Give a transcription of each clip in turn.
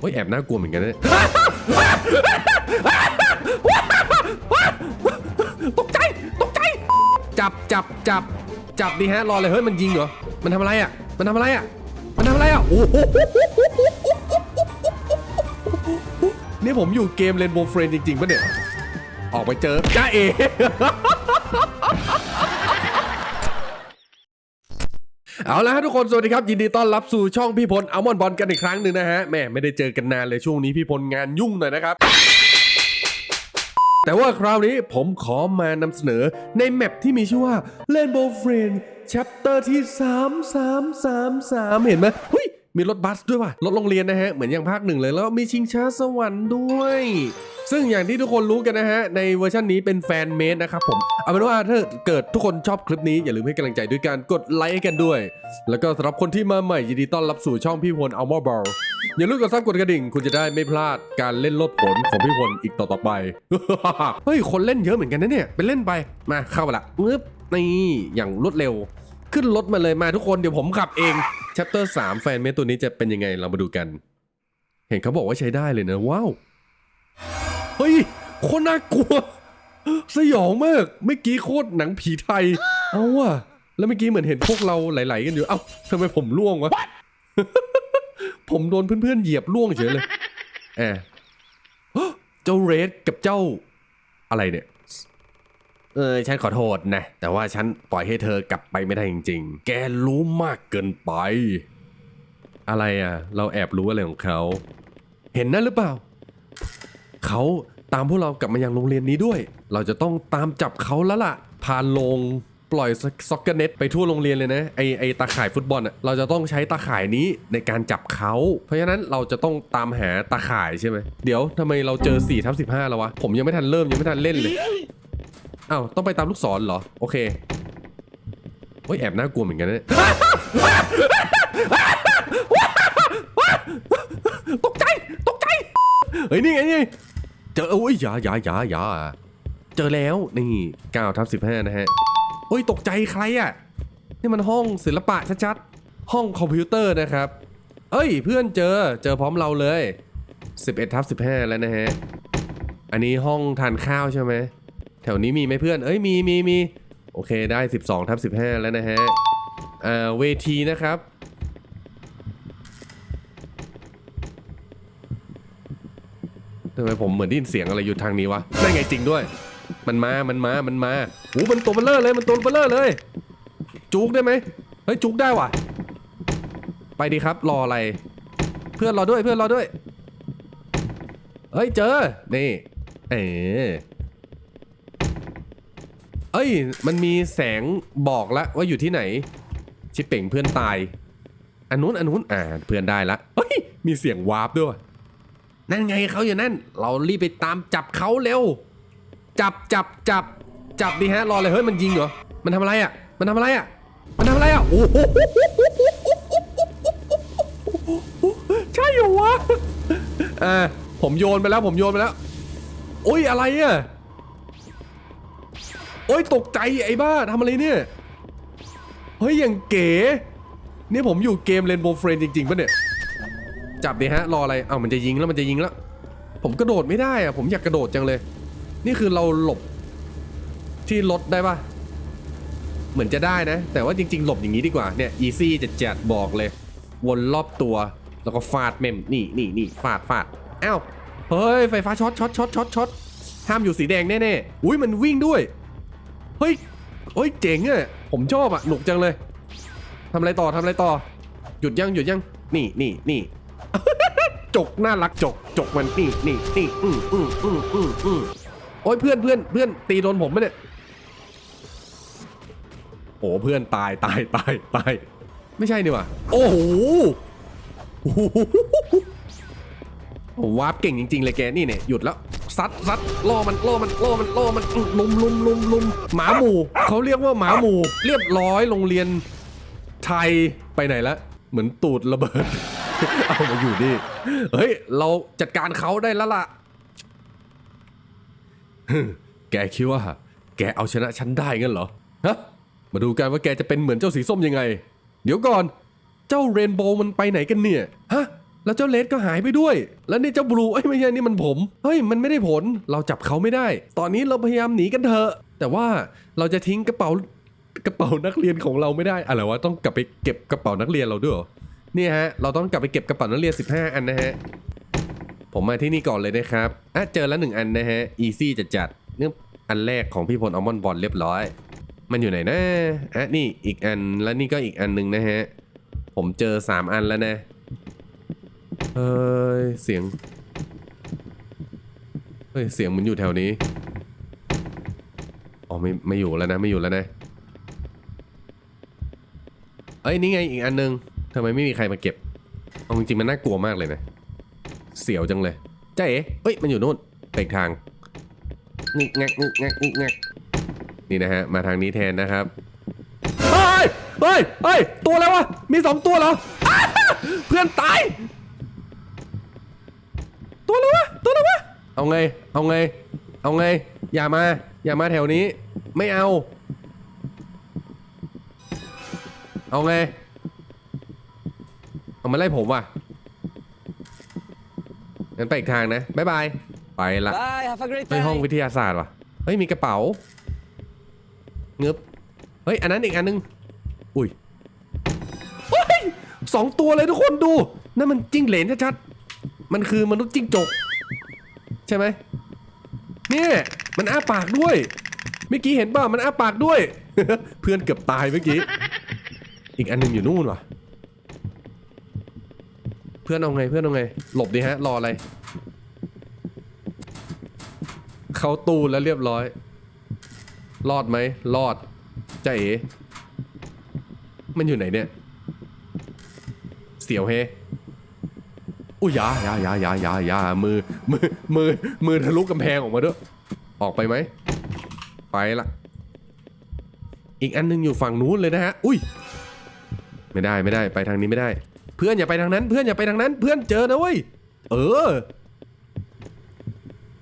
โอ้ยแอบน่ากลัวเหมือนกันนะเนี่ยตกใจ ตกใจ จับจับจับจับดีฮะ รอเลยเฮ้ย มันยิงเหรอ มันทำอะไรอะ มันทำอะไรอะ มันทำอะไรอะ โอ้โหนี่ผมอยู่เกมเรนโบว์เฟรนจริงๆปะเนี่ย ออกไปเจอจ้าเอ เอาละฮะทุกคน สวัสดีครับ ยินดีต้อนรับสู่ช่องพี่พลอัลมอนบอลกันอีกครั้งหนึ่งนะฮะแม่ไม่ได้เจอกันนานเลยช่วงนี้พี่พลงานยุ่งหน่อยนะครับ แต่ว่าคราวนี้ผมขอมานำเสนอในแมปที่มีชื่อว่า Rainbow Friend Chapter ที่ 3333 เห็นไหมเฮ้ย มีรถบัสด้วยว่ะรถโรงเรียนนะฮะเหมือนอย่างภาคหนึ่งเลยแล้วมีชิงช้าสวรรค์ด้วย ซึ่งอย่างที่ทุกคนรู้กันนะฮะในเวอร์ชันนี้เป็นแฟนเมดนะครับผมเอาเป็นว่าถ้าเกิดทุกคนชอบคลิปนี้อย่าลืมให้กำลังใจด้วยการกดไลค์ให้กันด้วย แล้วก็สำหรับคนที่มาใหม่ยินดีต้อนรับสู่ช่องพี่พลอัลมอร์บอลอย่าลืมกดซับกดกระดิ่ง คุณจะได้ไม่พลาดการเล่นลดผลของพี่พลอีกต่อต่อไป เฮ้ยคนเล่นเยอะเหมือนกันนะเนี่ยไปเล่นไปมาเข้าละงึบนี่อย่างรวดเร็ว ขึ้นรถมาเลยมาทุกคนเดี๋ยวผมขับเอง chapter 3แฟนเมตัวนี้จะเป็นยังไงเรามาดูกัน เห็นเขาบอกว่าใช้ได้เลยนะว้าว เฮ้ยโคตรน่ากลัว สยองมากเมื่อกี้โคตรหนังผีไทย เอาว่ะแล้วเมื่อกี้เหมือนเห็นพวกเราไหลๆกันอยู่ เอ้าทำไมผมล่วงวะ ผมโดนเพื่อนๆเหยียบล่วงเฉยเลยแอบเจ้าเรดกับเจ้าอะไรเนี่ย เออฉันขอโทษนะ แต่ว่าฉันปล่อยให้เธอกลับไปไม่ได้จริง ๆ แกรู้มากเกินไป อะไรอะ เราแอบรู้อะไรของเขา เห็นนั่นหรือเปล่า เขาตามพวกเรากลับมายังโรงเรียนนี้ด้วย เราจะต้องตามจับเขาแล้วล่ะ พาลงปล่อยซ็อกเกอร์เน็ตไปทั่วโรงเรียนเลยนะ ไอไอตาข่ายฟุตบอลอะ เราจะต้องใช้ตาข่ายนี้ในการจับเขา เพราะฉะนั้นเราจะต้องตามหาตาข่ายใช่ไหม เดี๋ยวทำไมเราเจอ4ทับ15 แล้ววะ ผมยังไม่ทันเริ่มยังไม่ทันเล่นเลย อ้าวต้องไปตามลูกศรเหรอ โอเคโอ้ยแอบน่ากลัวเหมือนกันนะเนี่ยตกใจตกใจเฮ้ยนี่ไงนี่ไงเจอโอ้ยอย่าอย่าอย่าอย่าเจอแล้วนี่9ทับ15นะฮะโอ้ยตกใจใครอะนี่มันห้องศิลปะชัดๆห้องคอมพิวเตอร์นะครับ เอ้ยเพื่อนเจอเจอพร้อมเราเลย 11ทับ15 แล้วนะฮะ อันนี้ห้องทานข้าวใช่ไหม แถวนี้มีไหมเพื่อน เอ้ยมีมีมีโอเคได้ 12ทับ15 แล้วนะฮะอ่าเวทีนะครับ ทำไมผมเหมือนได้ยินเสียงอะไรอยู่ทางนี้วะได้ไงจริงด้วย มันมา มันมา มันมาโอ้มันตัวเบลเลอร์เลย มันตัวเบลเลอร์เลย จุกได้ไหมเฮ้ยจุกได้ว่ะ ไปดีครับ รออะไร เพื่อนรอด้วย เพื่อนรอด้วย เฮ้ยเจอ นี่ เออ เอ้ย มันมีแสงบอกแล้วว่าอยู่ที่ไหน ชิปเป่งเพื่อนตาย อันนู้นอันนู้นอ่าเพื่อนได้ละเฮ้ย มีเสียงวาร์ปด้วย นั่นไงเขาอยู่นั่น เรารีบไปตามจับเขาเร็ว จับจับจับจับดีฮะ รอเลยเฮ้ย มันยิงเหรอ มันทำอะไรอะ มันทำอะไรอะ มันทำอะไรอะ โอ้โหใช่เหรอวะ อ่า ผมโยนไปแล้ว ผมโยนไปแล้วโอ้ยอะไรอะ โอ้ยตกใจไอ้บ้าทำอะไรเนี่ย เฮ้ยอย่างเก๋นี่ผมอยู่เกมเรนโบว์เฟรนจริงๆปะเนี่ย จับดิฮะ รออะไรเอ้ามันจะยิงแล้วมันจะยิงแล้ว ผมกระโดดไม่ได้อะผมอยากกระโดดจังเลย นี่คือเราหลบที่รถได้ปะเหมือนจะได้นะ แต่ว่าจริง ๆ หลบอย่างนี้ดีกว่าเนี่ยอีซี่จะจัดบอกเลย วนรอบตัวแล้วก็ฟาดเมมนี่นี่นี่ฟาดฟาดอ้าวเฮ้ยไฟฟ้าช็อตช็อตช็อตช็อตช็อตห้ามอยู่สีแดงแน่ๆอุ้ยมันวิ่งด้วย เฮ้ยเฮ้ยเจ๋งอะผมชอบอะหนุกจังเลยทำอะไรต่อทำอะไรต่อ หยุดยังหยุดยัง นี่นี่นี่จกน่ารักจกจกมันนี่นี่นี่อืมอืมอืมอืมอืมโอ้ยเพื่อนเพื่อนเพื่อนตีโดนผมไหมเนี่ยโอ้เพื่อนตายตายตายตายไม่ใช่นี่ว่าโอ้โหวาร์ปเก่งจริง ๆ เลยแกนี่เนี่ยหยุดแล้ว ซัดซัดล่อมันล่อมันล่อมันล่อมันลุมลุมลุมลุมหมาหมู่เขาเรียกว่าหมาหมู่ เรียบร้อยโรงเรียนไทยไปไหนละ เหมือนตูดระเบิด เอามาอยู่นี่เฮ้ย เราจัดการเขาได้แล้วล่ะแกคิดว่า แกเอาชนะฉันได้งั้นเหรอฮะมาดูกันว่าแกจะเป็นเหมือนเจ้าสีส้มยังไง เดี๋ยวก่อน เจ้าเรนโบว์มันไปไหนกันเนี่ยฮะ แล้วเจ้าเลดก็หายไปด้วย แล้วนี่เจ้าบลูเอ้ยไม่ใช่นี่มันผม เฮ้ยมันไม่ได้ผล เราจับเขาไม่ได้ ตอนนี้เราพยายามหนีกันเถอะ แต่ว่าเราจะทิ้งกระเป๋ากระเป๋านักเรียนของเราไม่ได้ อะไรวะต้องกลับไปเก็บกระเป๋านักเรียนเราด้วยเหรอนี่ฮะ เราต้องกลับไปเก็บกระเป๋านักเรียน 15 อันนะฮะ ผมมาที่นี่ก่อนเลยนะครับอะเจอแล้วหนึ่งอันนะฮะ อีซี่จัดจัดเนี่ยอันแรกของพี่พลอัลมอนด์บอลเรียบร้อย มันอยู่ไหนนะอะนี่อีกอันแล้วนี่ก็อีกอันหนึ่งนะฮะ ผมเจอ 3 อันแล้วนะ เฮ้ย เสียง เฮ้ย เสียงมันอยู่แถวนี้ อ๋อไม่ไม่อยู่แล้วนะไม่อยู่แล้วนะ เอ้ยนี่ไงอีกอันหนึงทำไมไม่มีใครมาเก็บ เอาจริงๆมันน่ากลัวมากเลยนะ เสียวจังเลยจ้าเอ๋เอ้ย มันอยู่นู่นไปอีกทางงึกงักงึกงักงึกงักนี่นะฮะ มาทางนี้แทนนะครับ เฮ้ย เฮ้ย เฮ้ย ตัวอะไรวะ มีสองตัวเหรอ เพื่อนตาย ตัวอะไรวะ ตัวอะไรวะ เอาไง เอาไง เอาไง อย่ามา อย่ามาแถวนี้ ไม่เอา เอาไง เอามาไล่ผมว่ะ งั้นไปอีกทางนะ บ๊ายบาย ไปละ Bye, have a great เฮ้ย day. ห้องวิทยาศาสตร์ว่ะ เฮ้ย มีกระเป๋า เงึบเฮ้ย อันนั้นอีกอันนึง อุ้ยเฮ้ยสองตัวเลยทุกคนดู นั่นมันจิ้งเหลนชัดๆ มันคือมนุษย์จิ้งจก ใช่ไหมเนี่ยมันอ้าปากด้วยเมื่อกี้เห็นป่ะมันอ้าปากด้วย เพื่อนเกือบตายเมื่อกี้ อีกอันหนึ่งอยู่นู่นว่ะ เพื่อนเอาไงเพื่อนเอาไง หลบดิฮะ รออะไร เขาตู้แล้วเรียบร้อย รอดไหมรอดจ้าเอ๋มันอยู่ไหนเนี่ย เสียวเฮ อุ้ยยายายายายายามือมือมือมือทะลุกำแพงออกมาด้วยออกไปไหมไปละอีกอันหนึงอยู่ฝั่งนู้นเลยนะฮะอุ้ย ไม่ได้ไม่ได้ไปทางนี้ไม่ได้ เพื่อนอย่าไปทางนั้น เพื่อนอย่าไปทางนั้น เพื่อนเจอนะเว้ยเออ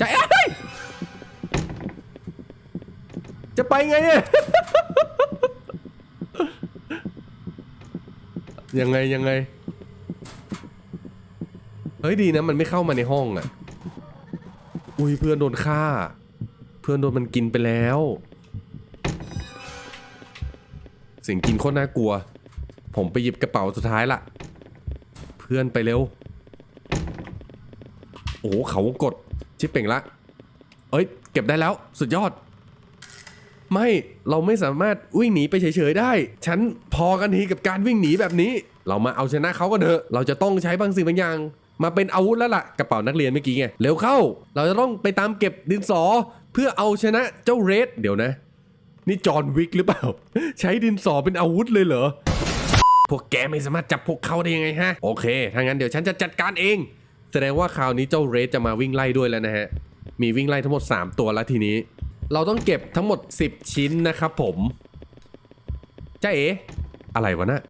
จะเอ้ยจะไปไงเนี่ยยังไงยังไง เฮ้ยดีนะมันไม่เข้ามาในห้องอะ อุ้ยเพื่อนโดนฆ่า เพื่อนโดนมันกินไปแล้ว เสียงกินโคตรน่ากลัว ผมไปหยิบกระเป๋าสุดท้ายละ เพื่อนไปเร็ว โอ้โหเขากดชิปเป่งละ เอ้ย เก็บได้แล้วสุดยอด ไม่เราไม่สามารถวิ่งหนีไปเฉยๆได้ ฉันพอกันทีกับการวิ่งหนีแบบนี้ เรามาเอาชนะเขากันเถอะ เราจะต้องใช้บางสิ่งบางอย่าง มาเป็นอาวุธแล้วล่ะกระเป๋านักเรียนเมื่อกี้ไงเร็วเข้า เราจะต้องไปตามเก็บดินสอ เพื่อเอาชนะเจ้าเรดเดี๋ยวนะ นี่จอห์นวิกหรือเปล่า ใช้ดินสอเป็นอาวุธเลยเหรอพวกแกไม่สามารถจับพวกเขาได้ยังไงฮะโอเคถ้างั้นเดี๋ยวฉันจะจัดการเอง แสดงว่าคราวนี้เจ้าเรดจะมาวิ่งไล่ด้วยแล้วนะฮะมีวิ่งไล่ทั้งหมด 3 ตัวแล้วทีนี้ เราต้องเก็บทั้งหมด 10 ชิ้นนะครับผมจ้าเอ๋อะไรวะนะ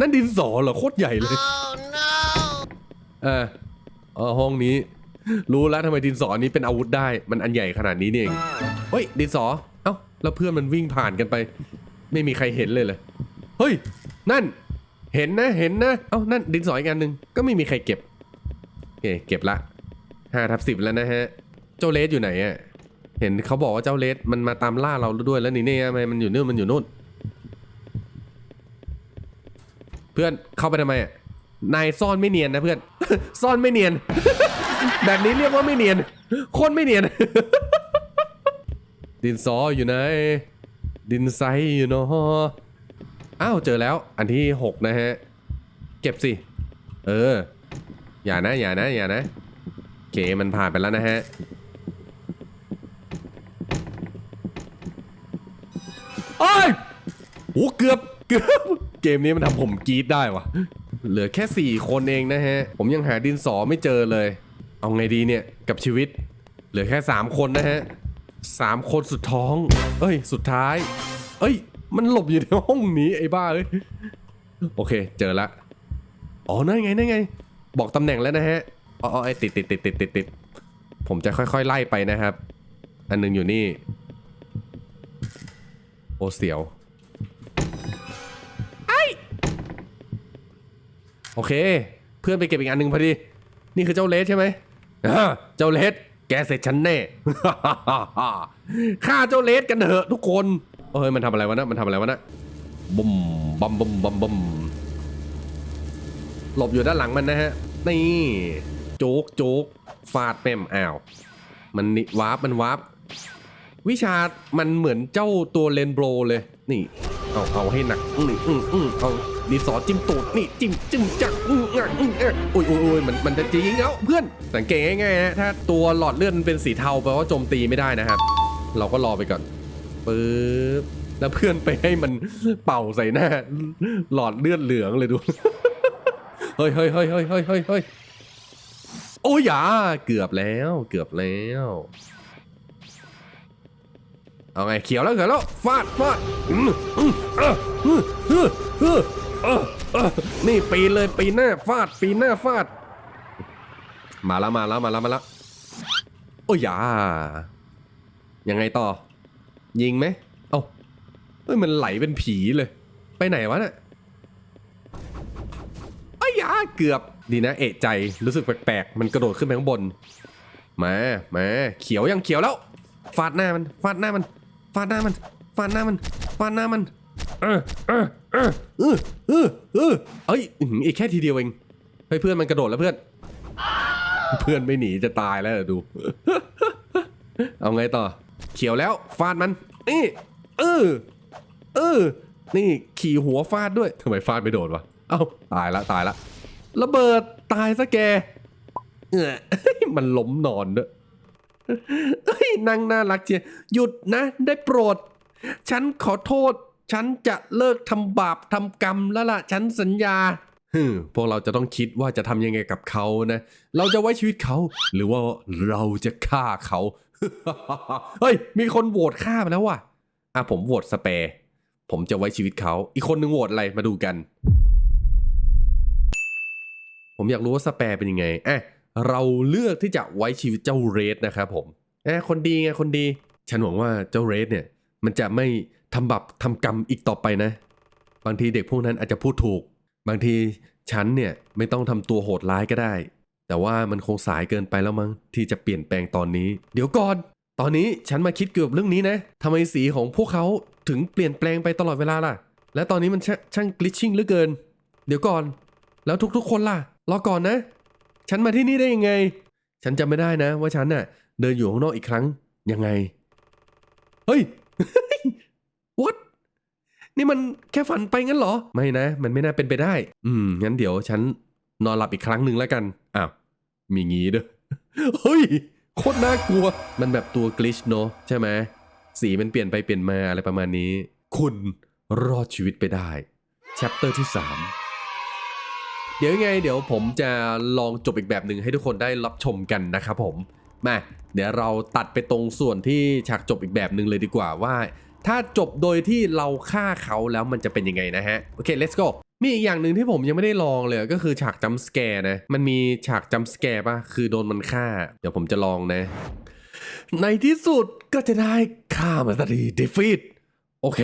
นั่นดินสอเหรอโคตรใหญ่เลยเออเออห้องนี้ รู้แล้วทำไมดินสอนี้เป็นอาวุธได้ มันอันใหญ่ขนาดนี้นี่เอง เฮ้ย ดินสอ เอ้า แล้วเพื่อนมันวิ่งผ่านกันไป ไม่มีใครเห็นเลยเลย เฮ้ย นั่น เห็นนะ เห็นนะ เอ้า นั่นดินสออีกอันหนึ่งก็ไม่มีใครเก็บ โอเค เก็บละห้าทับสิบแล้วนะฮะ เจ้าเลสอยู่ไหนอะเห็นเขาบอกว่าเจ้าเลสมันมาตามล่าเราด้วยแล้วนี่เนี่ยทำไมมันอยู่นู่นมันอยู่นู่น เพื่อนเข้าไปทำไมอะนายซ่อนไม่เนียนนะเพื่อน ซ่อนไม่เนียน แบบนี้เรียกว่าไม่เนียนคนไม่เนียน ดินซออยู่ไหนดินไซอยู่เนาะอ้าวเจอแล้ว อันที่หกนะฮะ เก็บสิ เออ อย่านะ อย่านะ อย่านะโอเคมันผ่านไปแล้วนะฮะโอ้ยโอ้เกือบ เกือบ เกมนี้มันทำผมกรี๊ดได้วะเหลือแค่ 4 คนเองนะฮะ ผมยังหาดินสอไม่เจอเลย เอาไงดีเนี่ยกับชีวิต เหลือแค่ 3 คนนะฮะสามคนสุดท้อง เอ้ย สุดท้าย เอ้ย มันหลบอยู่ในห้องนี้ไอ้บ้าเอ้ย โอเค เจอละ อ๋อ นั่นไง นั่นไง บอกตำแหน่งแล้วนะฮะ อ๋ออ๋อไอ้ติดติดติดติดติดติดผมจะค่อยๆ ไล่ไปนะครับ อันหนึงอยู่นี่ โอเสียว โอเค เพื่อนไปเก็บอีกอันหนึ่งพอดี นี่คือเจ้าเลสใช่ไหมเจ้าเลสแกเสร็จฉันแน่ฆ่าเจ้าเลสกันเถอะทุกคนเอ้ยมันทำอะไรวะนะมันทำอะไรวะนะบุมบัมบัมบัมบัมหลบอยู่ด้านหลังมันนะฮะ นี่โจ๊กโจ๊กฟาดแม่มอ้าว มันนี่วาร์ปมันวาร์ปวิชา มันเหมือนเจ้าตัวเลนโบรเลย นี่ เอาเอาให้หนักนี่อืมอืมเอา ดีสอจิ้มตูดนี่จิ้มจิ้มจักอืมอะอืมอะอุ้ยอุ้ยอุ้ยมันมันจะจริงแล้วเพื่อนสังเกตง่ายๆนะถ้าตัวหลอดเลือดมันเป็นสีเทาแปลว่าโจมตีไม่ได้นะครับ เราก็รอไปก่อนปึ๊บแล้วเพื่อนไปให้มันเป่าใส่หน้า หลอดเลือดเหลืองเลยดูเฮ้ยเฮ้ยเฮ้ยเฮ้ยเฮ้ยเฮ้ยเฮ้ยโอ้ยอย่าเกือบแล้วเกือบแล้วเอาไงเขียวแล้วเขียวแล้วฟาดฟาดอืมอืมเออเออเออ เออเออนี่ปีนเลยปีนหน้าฟาด ปีนหน้าฟาด มาแล้วมาแล้วมาแล้วมาแล้วโอ้ย่ายังไงต่อ ยิงไหมเอ้าเฮ้ยมันไหลเป็นผีเลย ไปไหนวะเนี่ยอ้ยาเกือบดีนะ เอะใจรู้สึกแปลกๆ มันกระโดดขึ้นไปข้างบน มามาเขียวยังเขียวแล้ว ฟาดหน้ามัน ฟาดหน้ามัน ฟาดหน้ามัน ฟาดหน้ามัน ฟาดหน้ามัน เออเออเออเออเออเออเอ้ยอื้อหืออีกแค่ทีเดียวเองเฮ้ยเพื่อนมันกระโดดแล้วเพื่อน เพื่อนไม่หนีจะตายแล้วดู เอาไงต่อ เขียวแล้วฟาดมันนี่เออเออ นี่ขี่หัวฟาดด้วยทำไมฟาดไม่โดนวะ เอ้าตายละตายละระเบิดตายซะแกเออ มันล้มนอนด้วยเฮ้ยนางน่ารักเชียหยุดนะ ได้โปรด ฉันขอโทษ ฉันจะเลิกทำบาปทำกรรมแล้วล่ะ ฉันสัญญาฮึพวกเราจะต้องคิดว่าจะทำยังไงกับเขานะ เราจะไว้ชีวิตเขา หรือว่าเราจะฆ่าเขา เฮ้ย มีคนโหวตฆ่าไปแล้วว่ะ อะผมโหวตสเปร์ผมจะไว้ชีวิตเขา อีกคนนึงโหวตอะไร มาดูกัน ผมอยากรู้ว่าสเปร์เป็นยังไงอะเราเลือกที่จะไว้ชีวิตเจ้าเรดนะครับผมเอะคนดีไงคนดี ฉันหวังว่าเจ้าเรดเนี่ย มันจะไม่ ทำบาปทำกรรมอีกต่อไปนะ บางทีเด็กพวกนั้นอาจจะพูดถูก บางทีฉันเนี่ยไม่ต้องทำตัวโหดร้ายก็ได้ แต่ว่ามันคงสายเกินไปแล้วมั้งที่จะเปลี่ยนแปลงตอนนี้ เดี๋ยวก่อน ตอนนี้ฉันมาคิดเกี่ยวกับเรื่องนี้นะทำไมสีของพวกเขาถึงเปลี่ยนแปลงไปตลอดเวลาล่ะ และตอนนี้มันชช่างกลิชชิ่งเหลือเกิน เดี๋ยวก่อน แล้วทุกๆคนล่ะ รอก่อนนะ ฉันมาที่นี่ได้ยังไง ฉันจำไม่ได้นะ ว่าฉันน่ะเดินอยู่ข้างนอกอีกครั้งยังไง เฮ้ย what นี่มันแค่ฝันไปงั้นเหรอ ไม่นะ มันไม่น่าเป็นไปได้ อืม งั้นเดี๋ยวฉันนอนหลับอีกครั้งหนึ่งแล้วกัน อ้าว มีงี้ด้วยเฮ้ย โคตรน่ากลัว มันแบบตัวกลิชเนอะใช่ไหม สีมันเปลี่ยนไปเปลี่ยนมาอะไรประมาณนี้ คุณรอดชีวิตไปได้ แชปเตอร์ที่ 3เดี๋ยวยังไงเดี๋ยวผมจะลองจบอีกแบบหนึ่งให้ทุกคนได้รับชมกันนะครับผมมาเดี๋ยวเราตัดไปตรงส่วนที่ฉากจบอีกแบบหนึ่งเลยดีกว่าว่า ถ้าจบโดยที่เราฆ่าเขาแล้วมันจะเป็นยังไงนะฮะ โอเค let's go มีอีกอย่างหนึ่งที่ผมยังไม่ได้ลองเลยก็คือฉากจัมสแกร์นะ มันมีฉากจัมสแกร์ป่ะ คือโดนมันฆ่า เดี๋ยวผมจะลองนะ ในที่สุดก็จะได้ฆ่ามันสักที defeat โอเค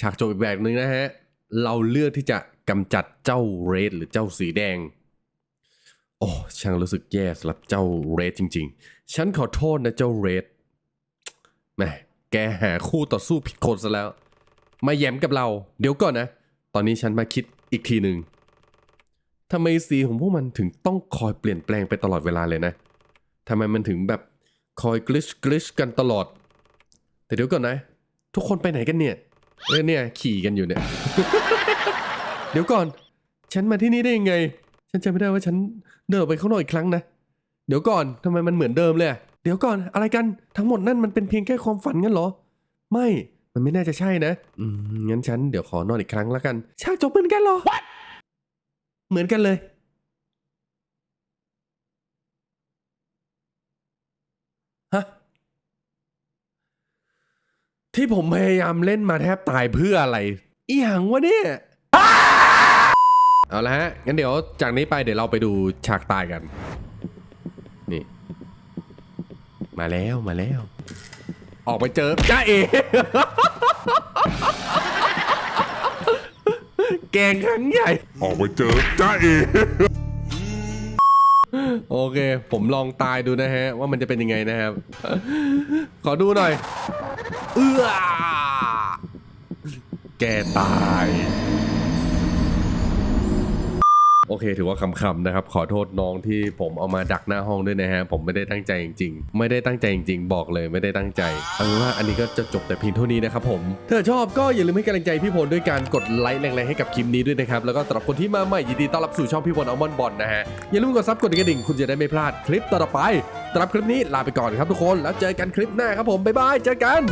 ฉากจบอีกแบบหนึ่งนะฮะ เราเลือกที่จะกำจัดเจ้าเรดหรือเจ้าสีแดง โอ้ช่างรู้สึกแย่สำหรับเจ้าเรดจริง ๆ ฉันขอโทษนะเจ้าเรดแหม แกหาคู่ต่อสู้ผิดคนซะแล้ว มาแย้มกับเรา เดี๋ยวก่อนนะ ตอนนี้ฉันมาคิดอีกทีหนึ่งทำไมสีของพวกมันถึงต้องคอยเปลี่ยนแปลงไปตลอดเวลาเลยนะทำไมมันถึงแบบคอยกลิชกลิชกันตลอด แต่เดี๋ยวก่อนนะ ทุกคนไปไหนกันเนี่ยเออเนี่ยขี่กันอยู่เนี่ย เดี๋ยวก่อน ฉันมาที่นี่ได้ยังไง ฉันจำไม่ได้ว่าฉันเดินไปข้างนอกอีกครั้งนะ เดี๋ยวก่อนทำไมมันเหมือนเดิมเลย เดี๋ยวก่อนอะไรกันทั้งหมดนั่นมันเป็นเพียงแค่ความฝันงั้นเหรอ ไม่มันไม่น่าจะใช่นะ อืมงั้นฉันเดี๋ยวขอนอนอีกครั้งแล้วกันฉากจบเหมือนกันเหรอเหมือนกันเลย ฮะ ที่ผมพยายามเล่นมาแทบตายเพื่ออะไร อีหยังวะเนี่ย เอาละฮะงั้นเดี๋ยวจากนี้ไปเดี๋ยวเราไปดูฉากตายกันนี่ มาแล้วมาแล้ว ออกไปเจอจ้าเอ แกงครั้งใหญ่ ออกไปเจอจ้าเอ โอเค ผมลองตายดูนะฮะ ว่ามันจะเป็นยังไงนะครับ ขอดูหน่อย เอื้อแกตาย โอเค ถือว่าคำๆนะครับ ขอโทษน้องที่ผมเอามาดักหน้าห้องด้วยนะฮะ ผมไม่ได้ตั้งใจจริงๆ ไม่ได้ตั้งใจจริงๆ บอกเลยไม่ได้ตั้งใจเอาเป็นว่าอันนี้ก็จะจบแต่เพียงเท่านี้นะครับผมถ้าชอบก็อย่าลืมให้กำลังใจพี่พลด้วยการกดไลค์แรงๆให้กับคลิปนี้ด้วยนะครับ แล้วก็สำหรับคนที่มาใหม่ยินดีต้อนรับสู่ช่องพี่พลอัลมอนบอลนะฮะ อย่าลืมกดซับกดกระดิ่งคุณจะได้ไม่พลาดคลิปต่อไปสำหรับคลิปนี้ลาไปก่อนครับทุกคน แล้วเจอกันคลิปหน้าครับผมบ๊ายบายเจอกัน